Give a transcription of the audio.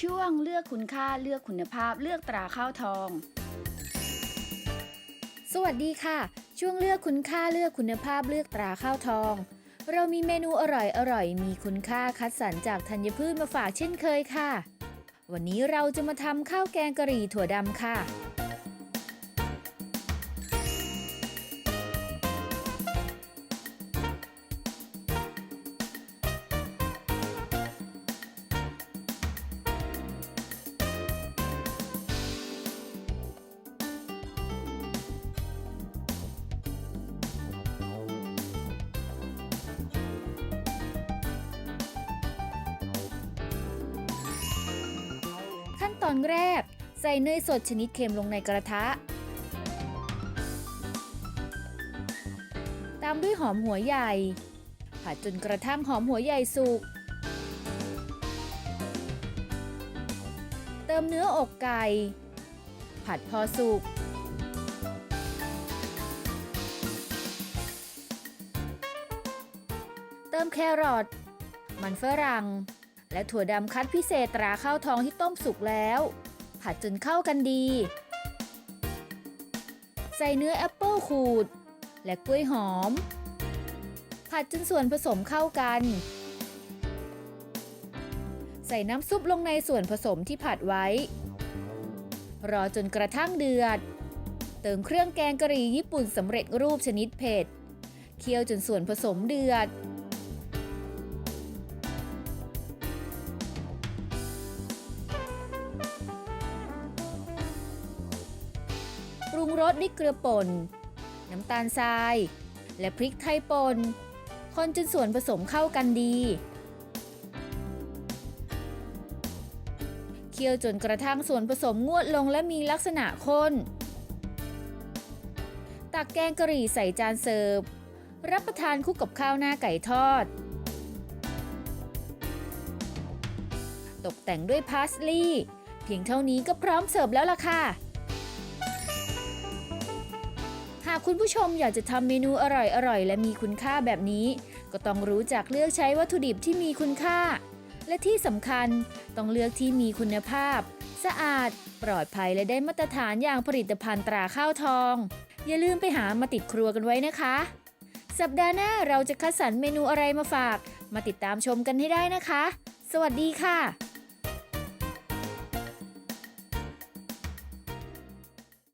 ช่วงเลือกคุณค่าเลือกคุณภาพเลือกตราข้าวทอง สวัสดีค่ะ ช่วงเลือกคุณค่าเลือกคุณภาพเลือกตราข้าวทอง เรามีเมนูอร่อยอร่อยมีคุณค่าคัดสรรจากธัญพืชมาฝากเช่นเคยค่ะ วันนี้เราจะมาทำข้าวแกงกะหรี่ถั่วดำค่ะ ตอนแรก ใส่เนยสดชนิดเค็มลงในกระทะ ตามด้วยหอมหัวใหญ่ ผัดจนกระทั่งหอมหัวใหญ่สุก เติมเนื้ออกไก่ ผัดพอสุกเติมแครอทมันฝรั่ง และถั่วดำคั้นพิเศษตราข้าวทองที่ต้มสุกแล้ว ผัดจนเข้ากันดี ใส่เนื้อแอปเปิลขูด และกล้วยหอม ผัดจนส่วนผสมเข้ากัน ใส่น้ำซุปลงในส่วนผสมที่ผัดไว้ รอจนกระทั่งเดือด เติมเครื่องแกงกะหรี่ญี่ปุ่นสำเร็จรูปชนิดเผ็ด เคี่ยวจนส่วนผสมเดือด รุงรสด้วยเกลือป่น น้ำตาลทราย และพริกไทยป่น คนจนส่วนผสมเข้ากันดี เคี่ยวจนกระทั่งส่วนผสมงวดลงและมีลักษณะข้น ตักแกงกะหรี่ใส่จานเสิร์ฟ รับประทานคู่กับข้าวหน้าไก่ทอด ตกแต่งด้วยพาสลีย์เพียงเท่านี้ก็พร้อมเสิร์ฟแล้วล่ะค่ะากคุณผู้ชมอยากจะทำเมนูอร่อยๆ และมีคุณค่าแบบนี้ ก็ต้องรู้จักเลือกใช้วัตถุดิบที่มีคุณค่า และที่สำคัญต้องเลือกที่มีคุณภาพ สะอาด ปลอดภัยและได้มาตรฐานอย่างผลิตภัณฑ์ตราข้าวทอง อย่าลืมไปหามาติดครัวกันไว้นะคะ สัปดาห์หน้าเราจะคัดสรรเมนูอะไรมาฝาก มาติดตามชมกันให้ได้นะคะ สวัสดีค่ะ